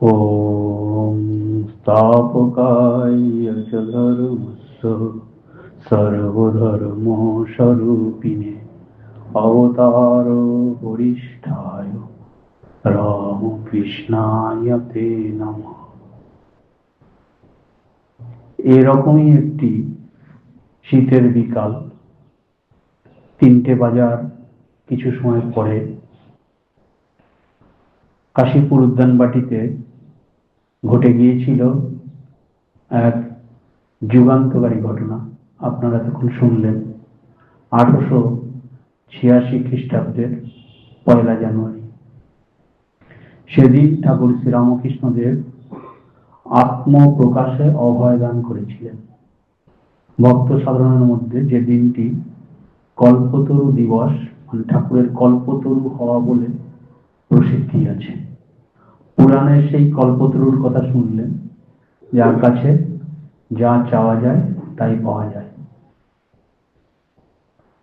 ॐ स्थापकाय च धर्मस्य सर्वधर्मस्वरूपिणे अवतार वरिष्ठाय রামকৃষ্ণায় তে নম এরকমই একটি শীতের বিকাল তিনটে বাজার কিছু সময় পরে কাশীপুর উদ্যানবাটিতে ঘটে গিয়েছিল। এক যুগান্তকারী ঘটনা। আপনারা তখন শুনলেন। আঠারোশো ছিয়াশি খ্রিস্টাব্দের পয়লা জানুয়ারি। সেদিন ঠাকুর শ্রীরামকৃষ্ণদেব আত্মপ্রকাশে অভয় দান করেছিলেন। ভক্ত সাধারণের মধ্যে যে দিনটি কল্পতরু দিবস মানে ঠাকুরের কল্পতরু হওয়া বলে প্রসিদ্ধি আছে। পুরাণে সেই কল্পতরুর কথা শুনলেন, যার কাছে যা চাওয়া যায় তাই পাওয়া যায়।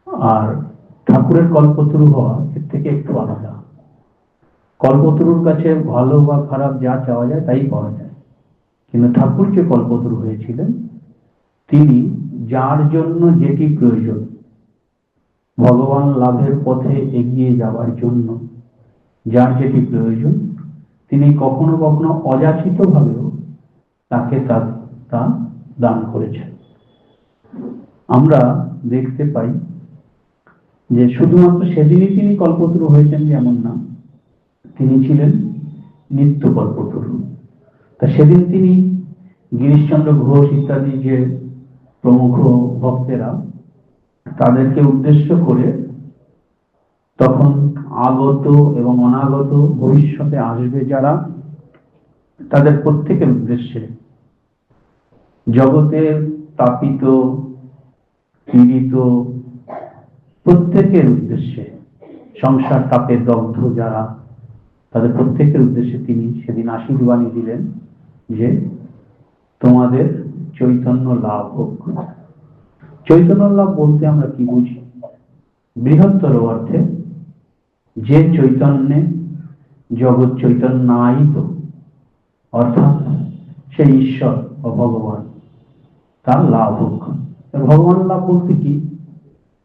আর ঠাকুরের কল্পতরু হওয়া এর থেকে একটু আলাদা। কল্পতরুর কাছে ভালো বা খারাপ যা চাওয়া যায় তাই পাওয়া যায়। কিন্তু ঠাকুর যে কল্পতরু হয়েছিলেন, তিনি যার জন্য যেটি প্রয়োজন, ভগবান লাভের পথে এগিয়ে যাওয়ার জন্য যার যেটি প্রয়োজন তিনি কখনো কখনো অযাচিত ভাবেও তাকে তা দান করেছেন। আমরা দেখতে পাই যে শুধুমাত্র সেদিনই তিনি কল্পতরু হয়েছেন যেমন না, তিনি ছিলেন নিত্য কল্পতরু। তা সেদিন তিনি গিরিশচন্দ্র ঘোষ ইত্যাদি যে প্রমুখ ভক্তেরা, তাদেরকে উদ্দেশ্য করে তখন আগত এবং অনাগত ভবিষ্যতে আসবে যারা, তাদের প্রত্যেকের উদ্দেশ্যে। জগতের তাপিত পীড়িত প্রত্যেকের উদ্দেশ্যে, সংসার তাপে দগ্ধ যারা, তাদের প্রত্যেকের উদ্দেশ্যে তিনি সেদিন আশীর্বাণী দিলেন যে তোমাদের চৈতন্য লাভ হোক। চৈতন্য লাভ বলতে আমরা কি বুঝি? বৃহত্তর অর্থে যে চৈতন্যে জগৎ চৈতন্যায়িত অর্থাৎ সেই ঈশ্বর ও ভগবান, তার লাভ হোক ভগবান লাভ বলতে কি?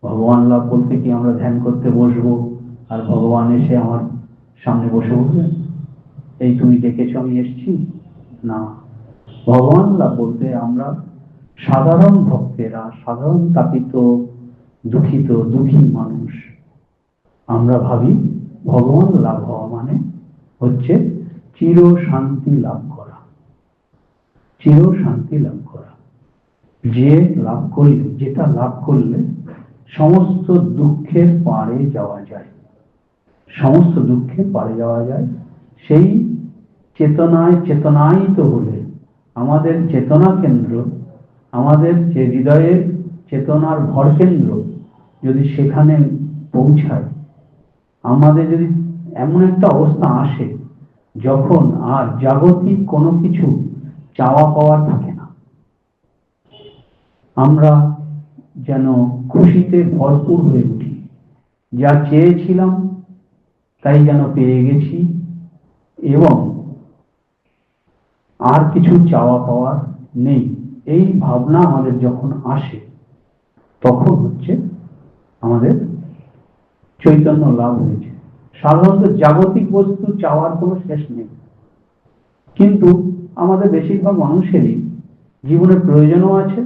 ভগবান লাভ বলতে কি আমরা ধ্যান করতে বসবো আর ভগবান এসে আমার সামনে বসে উঠবে এই তুমি ডেকেছ আমি এসছি? না। ভগবান লাভ বলতে আমরা সাধারণ ভক্তেরা, সাধারণ তাপিত, দুঃখিত, দুঃখী মানুষ আমরা ভাবি ভগবান লাভ হওয়া মানে হচ্ছে চির শান্তি লাভ করা। চির শান্তি লাভ করা। যে লাভ করলে যেটা লাভ করলে সমস্ত দুঃখের পারে যাওয়া যায়। সমস্ত দুঃখের পারে যাওয়া যায়। সেই চেতনায় চেতনায়িত হলে আমাদের চেতনা কেন্দ্র, আমাদের যে হৃদয়ের চেতনার ভর কেন্দ্র যদি সেখানে পৌঁছায় আমাদের যদি এমন একটা অবস্থা আসে, যখন আর জাগতিক কোনো কিছু চাওয়া পাওয়ার থাকে না, আমরা যেন খুশিতে ভরপুর হয়ে উঠি। যা চেয়েছিলাম, তাই যেন পেয়ে গেছি এবং আর কিছু চাওয়া পাওয়ার নেই। এই ভাবনা আমাদের যখন আসে, তখন হচ্ছে আমাদের চৈতন্য লাভ হয়েছে। সাধারণত জাগতিক বস্তু চাওয়ার কোনো শেষ নেই। কিন্তু আমাদের বেশিরভাগ মানুষেরই জীবনে প্রয়োজনও আছে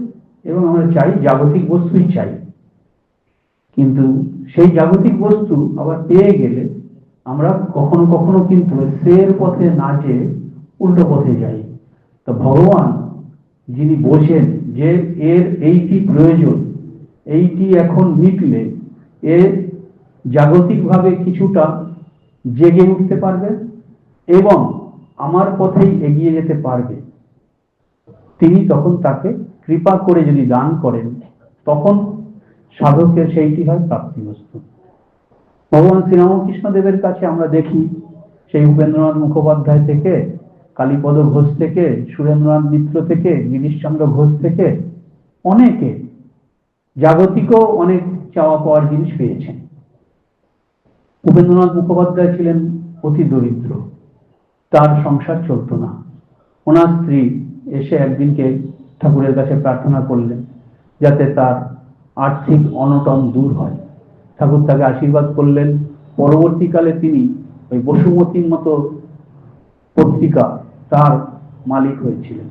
এবং আমরা চাই জাগতিক বস্তুই চাই। কিন্তু সেই জাগতিক বস্তু আবার পেয়ে গেলে আমরা কখনো কখনো কিন্তু সের পথে না যেয়ে উল্টো পথে যাই। তো ভগবান যিনি বোঝেন যে এর এইটি প্রয়োজন, এইটি এখন মিটলে এ জাগতিকভাবে কিছুটা জেগে উঠতে পারবে এবং আমার পথেই এগিয়ে যেতে পারবে। তিনি তখন তাকে কৃপা করে যদি দান করেন, তখন সাধকের সেইটি হয় প্রাপ্তিবস্তু। ভগবান শ্রীরামকৃষ্ণ দেবের কাছে আমরা দেখি, সেই উপেন্দ্রনাথ মুখোপাধ্যায় থেকে, কালীপদ ঘোষ থেকে, সুরেন্দ্রনাথ মিত্র থেকে, গিরিশচন্দ্র ঘোষ থেকে অনেকে জাগতিকও অনেক চাওয়া পাওয়ার জিনিস পেয়েছেন। উপেন্দ্রনাথ মুখোপাধ্যায় ছিলেন অতি দরিদ্র। তার সংসার চলতো না। ওনার স্ত্রী এসে একদিনকে ঠাকুরের কাছে প্রার্থনা করলেন যাতে তার আর্থিক অনটন দূর হয়। ঠাকুর তাকে আশীর্বাদ করলেন। পরবর্তীকালে তিনি ওই বসুমতির মতো পত্রিকা তার মালিক হয়েছিলেন।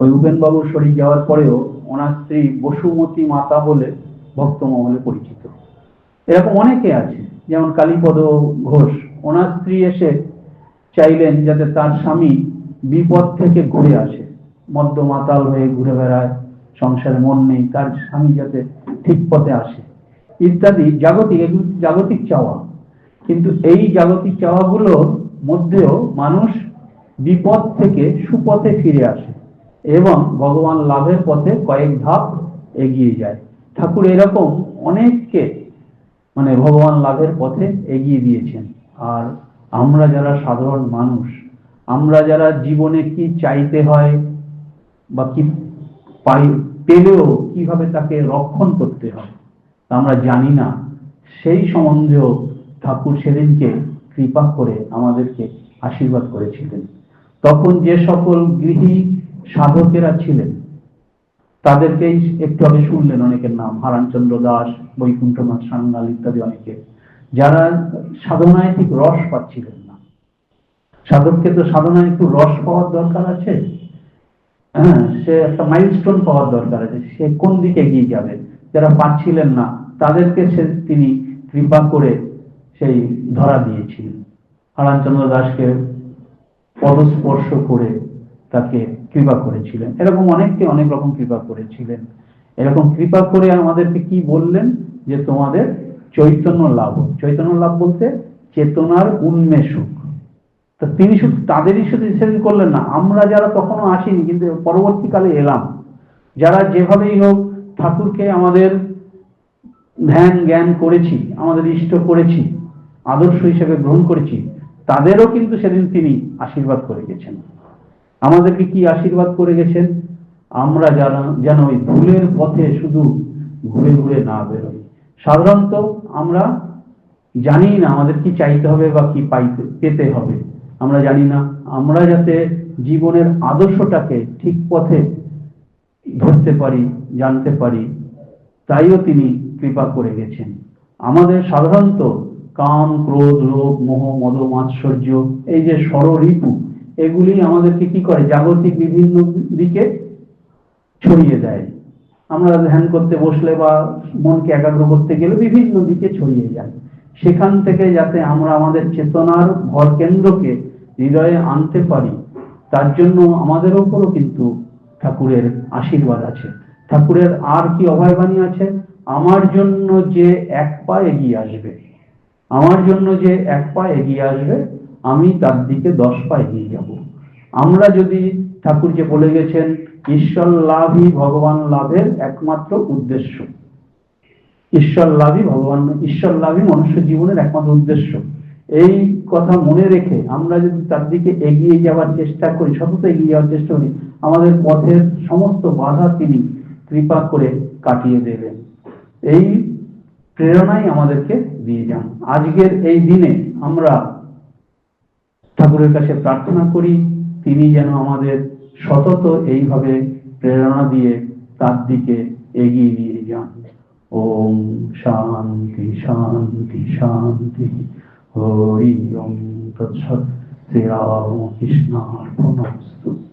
ওই উপেনবাবুর শরীর যাওয়ার পরেও ওনার স্ত্রী বসুমতী মাতা বলে ভক্ত ভক্তমহলে পরিচিত। এরকম অনেকে আছে, যেমন কালীপদ ঘোষ। ওনার স্ত্রী এসে চাইলেন যাতে তার স্বামী বিপদ থেকে ঘুরে আসে। মদ্য মাতাল হয়ে ঘুরে বেড়ায়, সংসারে মন নেই, তার স্বামী যাতে ঠিক পথে আসে। ইত্যাদি জাগতিক জাগতিক চাওয়া। কিন্তু এই জাগতিক চাওয়াগুলোর মধ্যেও মানুষ বিপদ থেকে সুপথে ফিরে আসে এবং ভগবান লাভের পথে কয়েক ধাপ এগিয়ে যায়। ঠাকুর এরকম অনেককে মানে ভগবান লাভের পথে এগিয়ে দিয়েছেন। আর আমরা যারা সাধারণ মানুষ, আমরা যারা জীবনে কি চাইতে হয় বা কি পাই, পেলেও কীভাবে তাকে রক্ষণ করতে হয়, তা আমরা জানি না। সেই সম্বন্ধেও ঠাকুর সেদিনকে কৃপা করে আমাদেরকে আশীর্বাদ করেছিলেন। তখন যে সকল গৃহী সাধকেরা ছিলেন তাদেরকেই একটু আগে শুনলেন অনেকের নাম, হারানচন্দ্র দাস বৈকুণ্ঠনাথ সান্যাল ইত্যাদি অনেকে। যারা সাধনায় ঠিক রস পাচ্ছিলেন না। সাধককে তো সাধনায় একটু রস পাওয়ার দরকার আছে? হ্যাঁ সে একটা মাইলস্টোন পাওয়ার দরকার আছে। সে কোন দিকে এগিয়ে যাবে? যারা পাচ্ছিলেন না, তাদেরকে সে তিনি কৃপা করে সেই ধরা দিয়েছিলেন। হারানচন্দ্র দাসকে পদস্পর্শ করে তাকে কৃপা করেছিলেন। এরকম অনেককে অনেক রকম কৃপা করেছিলেন। এরকম কৃপা করে আমাদেরকে কি বললেন? যে তোমাদের চৈতন্য লাভ চৈতন্য লাভ বলতে চেতনার উন্মেষক। তো তিনি শুধু তাদেরই শুধু সেদিন করলেন না, আমরা যারা তখনও আসিনি, কিন্তু পরবর্তীকালে এলাম। যারা যেভাবেই হোক ঠাকুরকে আমাদের ধ্যান জ্ঞান করেছি, আমাদের ইষ্ট করেছি, আদর্শ হিসেবে গ্রহণ করেছি, তাদেরও কিন্তু সেদিন তিনি আশীর্বাদ করে গেছেন। আমাদেরকে কি আশীর্বাদ করে গেছেন? আমরা যারা যেন ওই ভুলের পথে শুধু ঘুরে ঘুরে না বেরোই। সাধারণত আমরা জানি না আমাদের কি চাইতে হবে বা কি পাইতে, পেতে হবে। আমরা জানি না, আমরা যাতে জীবনের আদর্শটাকে ঠিক পথে ধরতে পারি, জানতে পারি, তাইও তিনি কৃপা করে গেছেন। আমাদের সাধারণত কাম, ক্রোধ লোভ মোহ, মদ, মাৎসর্য, এই যে ষড়ঋতু এগুলি আমাদেরকে কি করে? জাগতিক বিভিন্ন দিকে ছড়িয়ে দেয়। আমরা ধ্যান করতে বসলে বা মনকে একাগ্র করতে গেলে বিভিন্ন দিকে ছড়িয়ে যায়। সেখান থেকে যাতে আমরা আমাদের চেতনার ভর কেন্দ্রকে হৃদয়ে আনতে পারি, তার জন্য আমাদের ওপরও কিন্তু ঠাকুরের আশীর্বাদ আছে। ঠাকুরের আর কি অভয়বাণী আছে? আমার জন্য যে এক পা এগিয়ে আসবে, আমার জন্য যে এক পা এগিয়ে আসবে আমি তার দিকে দশ পা এগিয়ে যাব। আমরা যদি ঠাকুর যে বলে গেছেন ঈশ্বর লাভই ভগবান লাভের একমাত্র উদ্দেশ্য। ঈশ্বর লাভই ভগবান ঈশ্বর লাভই মনুষ্য জীবনের একমাত্র উদ্দেশ্য। এই কথা মনে রেখে আমরা যদি তার দিকে এগিয়ে যাওয়ার চেষ্টা করি, সতত এগিয়ে যাওয়ার চেষ্টা করি, আমাদের পথের সমস্ত বাধা তিনি কৃপা করে কাটিয়ে দেবেন। এই প্রেরণাই আমাদেরকে দিয়ে যান। আজকের এই দিনে আমরা ঠাকুরের কাছে প্রার্থনা করি, তিনি যেন আমাদের সতত এইভাবে প্রেরণা দিয়ে তার দিকে এগিয়ে নিয়ে যান। ওম শান্তি শান্তি শান্তি। হরি ওম তৎসৎ। শ্রীরাম কৃষ্ণার্পণস্তু।